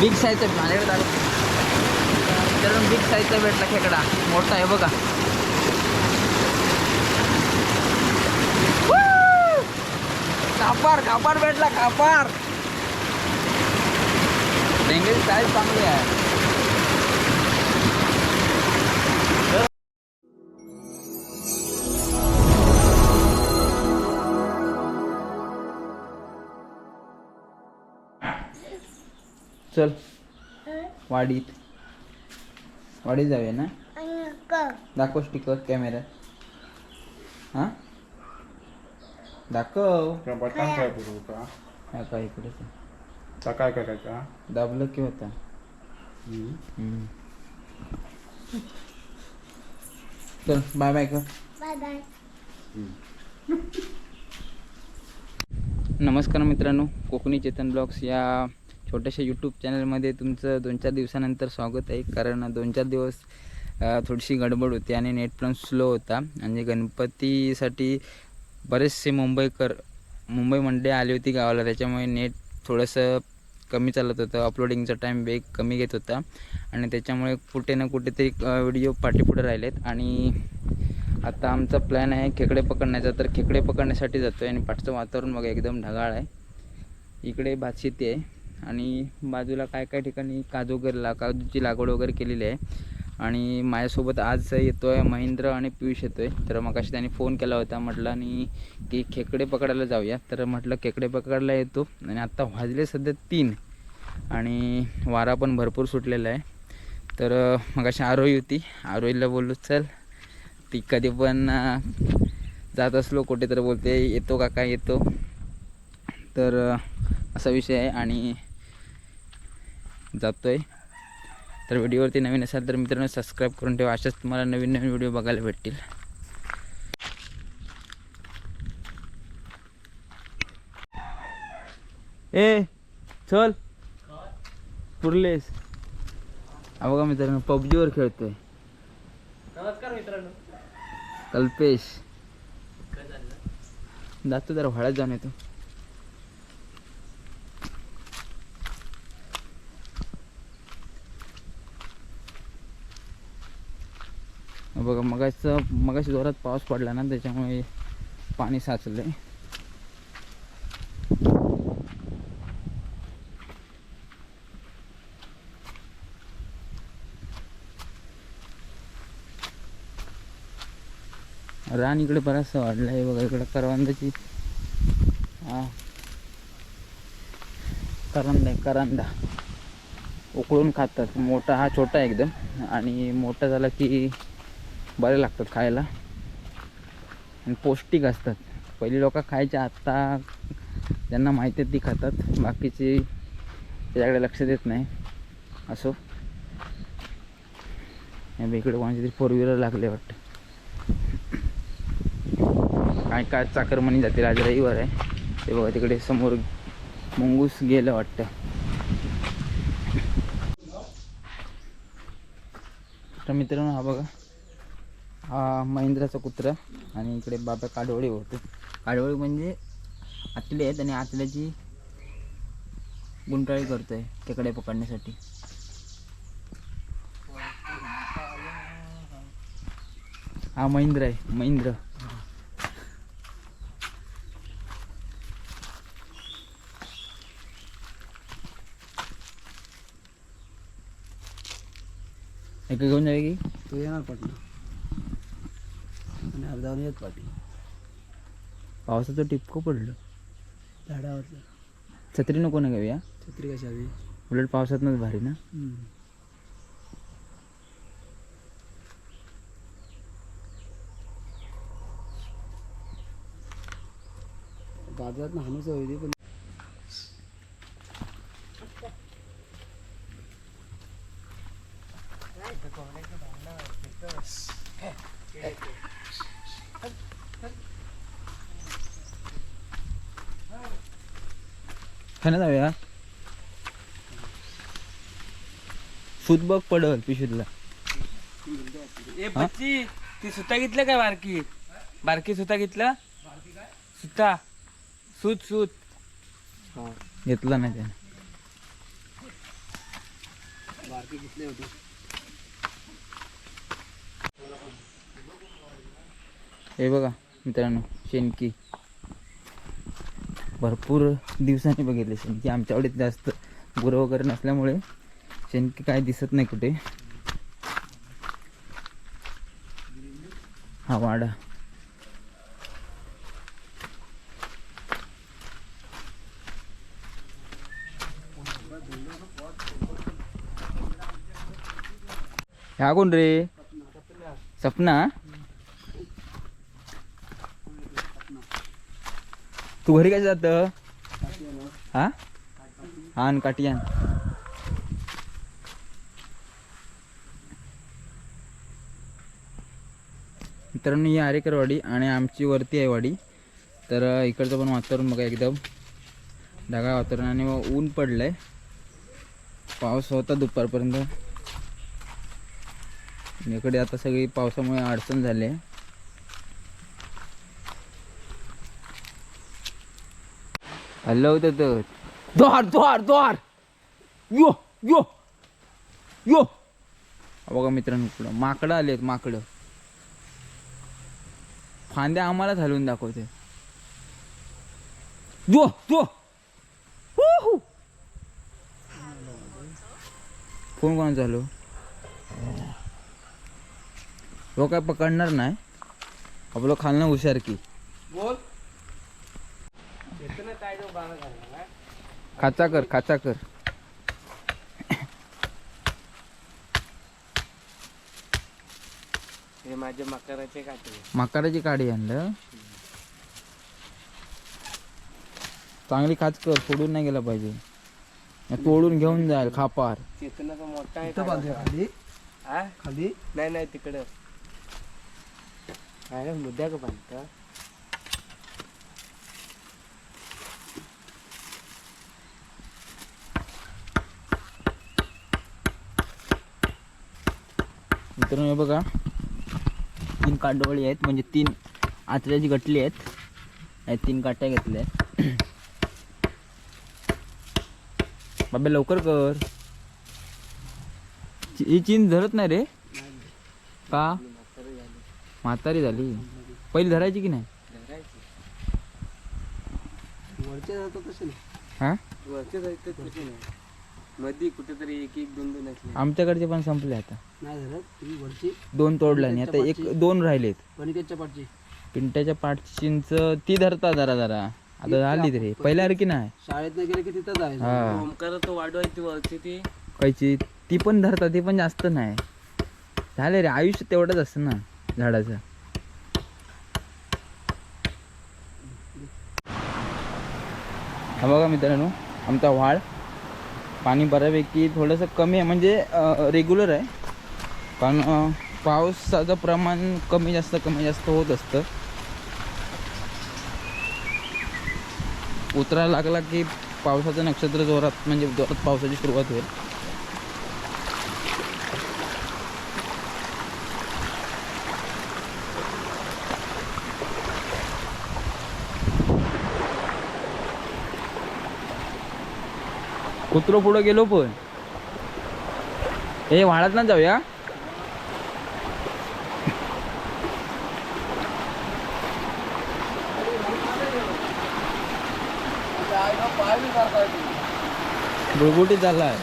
Big साईजचा माझ्याकडे दाखव मित्रांनो बिग साईजचा भेटला खेकडा. मोठा आहे बघा. कापार कापार भेटला कापार. बेंगल साईज चांगली आहे. चल. वाडीत. वाडीत जाऊया ना? दाखव स्टिकर कॅमेऱ्यात हां? दाखव. बटन काय करू का हा का इकडे. आता काय करायचा? दाबलं की होता. चल बाय बाय कर नमस्कार मित्रांनो कोकणी चेतन ब्लॉग्स या छोट्याशा यूट्यूब चॅनलमध्ये तुमचं दोन चार दिवसानंतर स्वागत आहे. कारण दोन चार दिवस थोडीशी गडबड होती आणि नेट पण स्लो होता. म्हणजे गणपतीसाठी बरेचसे मुंबईकर मुंबई मंडळी आली होती गावाला. त्याच्यामुळे नेट थोडंसं कमी चालत होतं. अपलोडिंगचा टाईम वेग कमी घेत होता. आणि त्याच्यामुळे कुठे ना कुठेतरी व्हिडिओ पाठीपुढे राहिलेत. आणि आता आमचा प्लॅन आहे खेकडे पकडण्याचा. तर खेकडे पकडण्यासाठी जातो आहे आणि पाठचं वातावरण बघा एकदम ढगाळ आहे. इकडे भातशेती आहे. आणि बाजूला काय काय ठिकाणी काजू वगैरे ला काजूची लागवड वगैरे केलेली आहे. आणि माझ्यासोबत आज येतो आहे महेंद्र आणि पियुष येतो आहे तर मग त्यांनी फोन केला होता म्हटलं आणि की खेकडे पकडायला जाऊया. तर म्हटलं खेकडे पकडायला येतो. आणि आत्ता वाजले सध्या तीन. आणि वारा पण भरपूर सुटलेला आहे. तर मग अशी आरोही होती. आरोहीला बोललो चल ती कधी पण जात असलो कुठे तर बोलते येतो का काय येतो? तर असा विषय आहे. आणि जातो आहे तर व्हिडिओवरती नवीन असाल तर मित्रांनो सबस्क्राईब करून ठेवा. अशाच तुम्हाला नवीन नवीन व्हिडिओ बघायला भेटतील. ए चल. पुरलेस. हा बघा मित्रांनो पबजीवर खेळतोय. नमस्कार मित्रांनो. कल्पेश. जातो जरा हळद जाऊन येतो. बघा मगाचं मगाशी जोरात पाऊस पडला ना त्याच्यामुळे पाणी साचलंय. रान इकडे बराचसा वाढला आहे बघा इकडे करवंदाची. हा. करंदा करंदा. उकळून खातात. मोठा हा छोटा एकदम. आणि मोठा झाला की बरे लागतात खायला. आणि पौष्टिक असतात. पहिली लोक खायचे आत्ता ज्यांना माहिती आहेत ती खातात. बाकीची त्याच्याकडे लक्ष देत नाही. असो. इकडे कोणाची तरी फोर व्हीलर लागले वाटतं. काय काय चाकरमणी जातील. आज रविवार आहे. ते बघा तिकडे समोर मुंगूस गेलं वाटतं. तर मित्रांनो हा बघा. हा महिंद्राचा कुत्रा आणि इकडे बाबा काडवळी होते. काडवळी म्हणजे आतले आहेत आणि आतल्याची गुंटाळी करतोय खेकडे पकडण्यासाठी. हा महिंद्र आहे महिंद्र. एक घेऊन जाईल की? तू येणार पटना अर्धावर येत पाटील पावसाचं टिपकं पडलं. झाडावरचं. छत्री नको ना घेऊया? छत्री कशावी? उलट पावसातनंच भारी ना? बाजारात हाणूच होती पण. खाण्यात जाऊया. सूत बघ पडल पिशवीतला. ए बच्ची ती सुता घेतलं काय बारकी? बारकी सुता घेतलं? सुता. सूत सूत. घेतला नाही त्याने. बारके घेतले होते. हे बघा मित्रांनो शेणकी. भरपूर दिवसांनी बघितले शेणकी आमच्याकडे जास्त गुरं वगैरे नसल्यामुळे शेणकी काय दिसत नाही कुठे. हा वाडा. ह्या कोण रे? सपना? तू घरी काय जात? हा? हा आणि काटियान मित्रांनो ही आरेकर वाडी आणि आमची वरती आहे वाडी. तर इकडचं पण वातावरण बघा एकदम. ढगाळ वातावरण आणि मग ऊन पडलंय. पाऊस होता दुपारपर्यंत. इकडे आता सगळी पावसामुळे अडचण झाली आहे. हल्लो होतं तर द्वार द्वार द्वार यो यो यो बघा मित्रांनो इकडं माकडं आलेत माकडं. फांद्या आम्हालाच हलवून दाखवते. दो दो फोन कोण चालू हो काय पकडणार नाही. आपलं खालनं हुशार की. बोल येतं ना काय तो बारा घालणार हा? खाचा कर खाचा कर. हे माझ्या मकराचे काटे. मकाराची काडी आणलं. चांगली खाच कर सोडून नाही गेला पाहिजे. तोडून घेऊन जाईल खापार. चेतनाचा मोठा आहे इथं बांधूया खाली. हा? खाली. नाही नाही तिकडं. काय रे, मुद्द्या का बांधता. मित्रांनो हे बघा. तीन कांडवळी आहेत म्हणजे तीन आतड्याची गटली आहेत तीन काट्या घेतल्या आहेत. बाबा लवकर कर. ही चीन धरत नाही रे. का? म्हातारी झाली. पहिली धरायची की नाही? वरच्या जातो तसे नाही. हा? नाही मध्ये कुठेतरी एक एक दोन दोन असले. आमच्याकडचे पण संपले आता. नाही धरत तुम्ही वरची. दोन तोडला आणि आता एक दोन राहिलेत. कणिकेच्या पाठची पिंट्याच्या पाठची चिंच ती धरता जरा जरा. आता झाली तरी. पहिल्यासारखी नाही? शाळेत नाही गेले की तिथं जायचं हा. ओमकार तो वाढवायची वरची ती. कायची ती पण धरतात. ती पण जास्त नाही. झाले रे. आयुष्य तेवढंच असतं ना झाडाचं. हा बघा मित्रांनो आमचा व्हाळ पाणी बऱ्यापैकी थोडंसं कमी आहे. म्हणजे रेग्युलर आहे. पण पावसाचं प्रमाण कमी जास्त कमी जास्त होत असतं. उतरायला लागला की पावसाचं नक्षत्र जोरात म्हणजे जोरात पावसाची सुरुवात होईल. कुत्रो पुढं गेलो पण. हे वाढत ना जाऊया? गुळगुटीत झालाय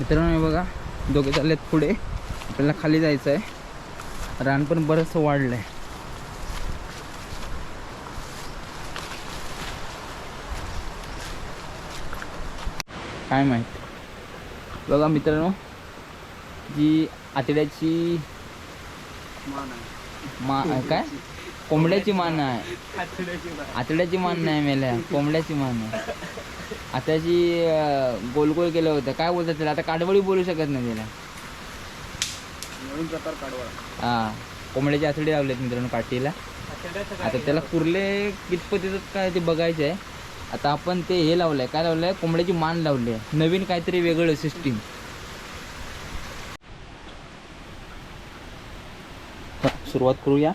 मित्रांनो बघा दोघे चाललेत पुढे. आपल्याला खाली जायचं आहे रान पण बरंचसं वाढलं आहे काय माहीत? बघा मित्रांनो जी आतड्याची मा काय? कोंबड्याची मान आहे. आतड्याची मान नाही मेल्या. कोंबड्याची मान आहे. आता जी गोल गोल केलं होतं. काय बोलतात त्याला? आता काडवळी बोलू शकत नाही त्याला. हा. कोंबड्याचे आसडी लावलेत मित्रांनो पाठीला आता त्याला कुर्ले कितपतीच काय ते बघायचं आहे. आता आपण ते हे लावलंय. काय लावलंय? कोंबड्याची मान लावली आहे. नवीन काहीतरी वेगळं सिस्टीम सुरुवात करूया.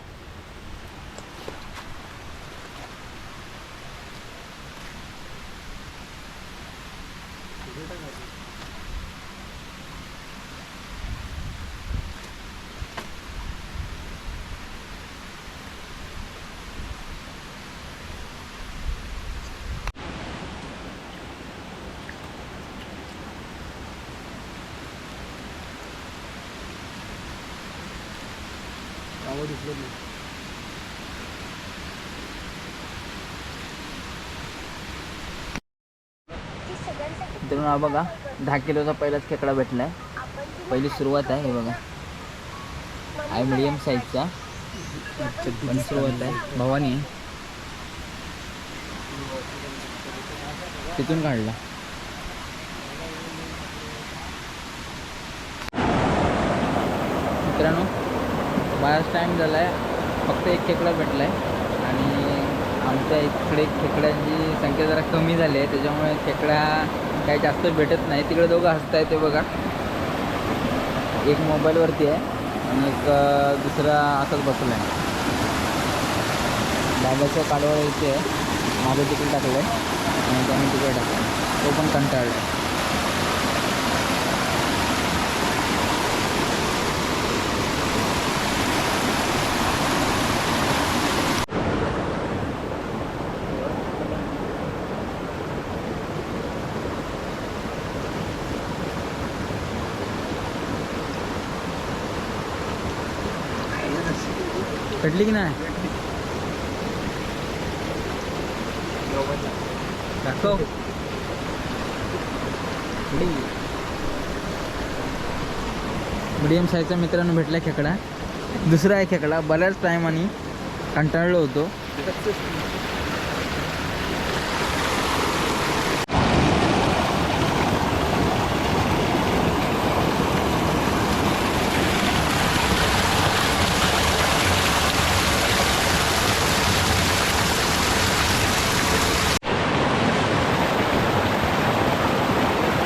해달라고. 아버지 불렀네. मित्रांनो हा बघा दहा किलोचा पहिलाच खेकडा भेटलाय. पहिली सुरुवात आहे हे बघा. आहे मिडियम साईजचा पण सुरुवात आहे. भवानी. तिथून काढला. मित्रांनो बराच टाईम झाला आहे फक्त एक खेकडा भेटला आहे आणि आमच्या इकडे खेकड्यांची संख्या जरा कमी झाली आहे त्याच्यामुळे खेकड्या काही जास्त भेटत नाही. तिकडे दोघं हसत आहे ते बघा. एक मोबाईलवरती आहे आणि एक दुसरा असंच बसला आहे बाबाच्या काडवाला इथे आहे. माझं तिकडे टाकलं आहे आणि त्याने तिकडे टाकलं तो पण कंटाळला आहे भेटली की नाही? दाखव. मिडियम साईजचा मित्रांनो भेटला खेकडा. दुसरा आहे खेकडा. बऱ्याच टायमाने कंटाळलो होतो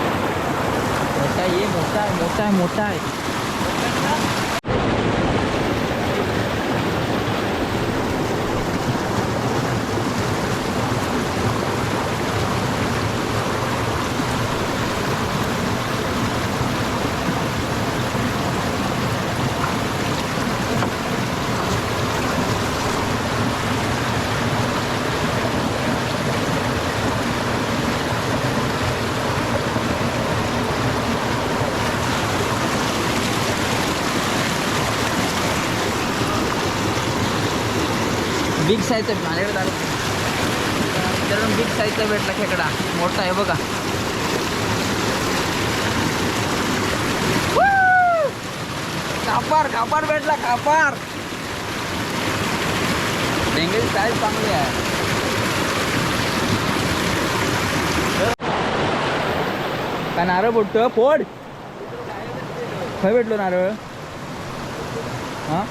मोठा आहे ये मोठा आहे मोठा आहे साईजचा माझ्याकडे दारू तर बिग साईजचा भेटला खेकडा. मोठा आहे बघा. कापार कापार भेटला कापार. डेंगेची साईज चांगली आहे. काय नारळ फोडतो फोड. खय भेटलो नारळ. हां?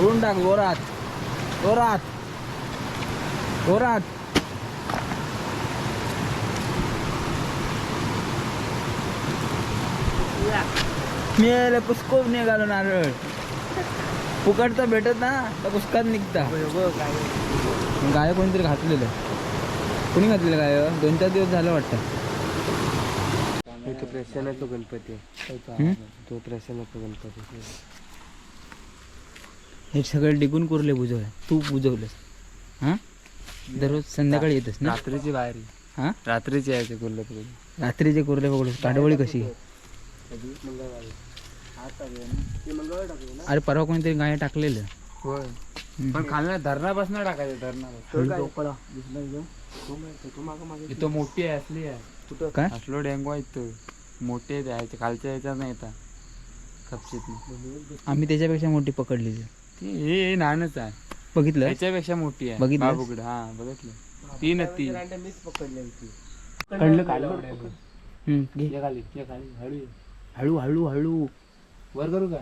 फोडून टाक जोरात. जोरात. जोरात. मी यायला निघालो नारळ. फुकट तर भेटत ना तर पुष्कात निघता. गाय कोणतरी घातलेलं. कोणी घातलेलं गाय? दोन चार दिवस झालं वाटतं. तो प्रसन्नाचा गणपती? तो प्रसन्नाचा गणपती. हे सगळं डिगून कुरले बुजवलं तू बुजवलंस. हां? दररोज संध्याकाळी येतस ना? रात्रीची बाहेरी हां? रात्रीची यायचे कोल्हापूर रात्रीचे कुरले बघलो काडवळी कशी? अरे परवा कोणीतरी गाय टाकलेलं. होय. पण खालना धरणापासून टाकायचं धरणापासून तो मोठी आहे असली आहे. काय? असलो डेंगू आहे तो मोठे द्यायचे खालच्या याच्यात नाही येतात खपशीत आम्ही त्याच्यापेक्षा मोठी पकडली हे नानच आहे. बघितलं? त्याच्यापेक्षा मोठी आहे. बघितलंस? बाबुकडे हा बघितलं. ती. न ती हम्म, घे. ये खाली ये खाली. हळू ये. हळू हळू हळू. वर करू का?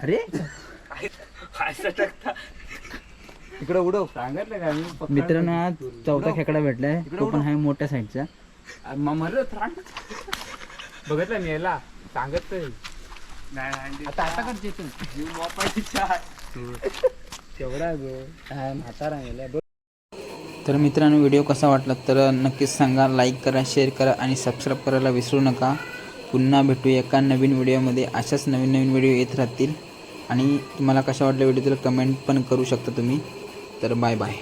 अरे? इकडे उडव. सांगितलं का मी? पक्का- मित्रांनो आज चौथा खेकडा भेटलाय. तो पण आहे मोठ्या म- मरत रान. बघितलं मी याला. सांगत. आता आता करते तू. तेवढा गो. म्हातारा गेला तर मित्रांनो व्हिडिओ कसा वाटला तर नक्कीच सांगा लाईक करा शेअर करा आणि सबस्क्राईब करायला विसरू नका. पुन्हा भेटू एका नवीन व्हिडिओमध्ये. अशाच नवीन नवीन व्हिडिओ येत राहतील. आणि तुम्हाला कशा वाटल्या व्हिडिओ तर कमेंट पण करू शकता तुम्ही. तर बाय बाय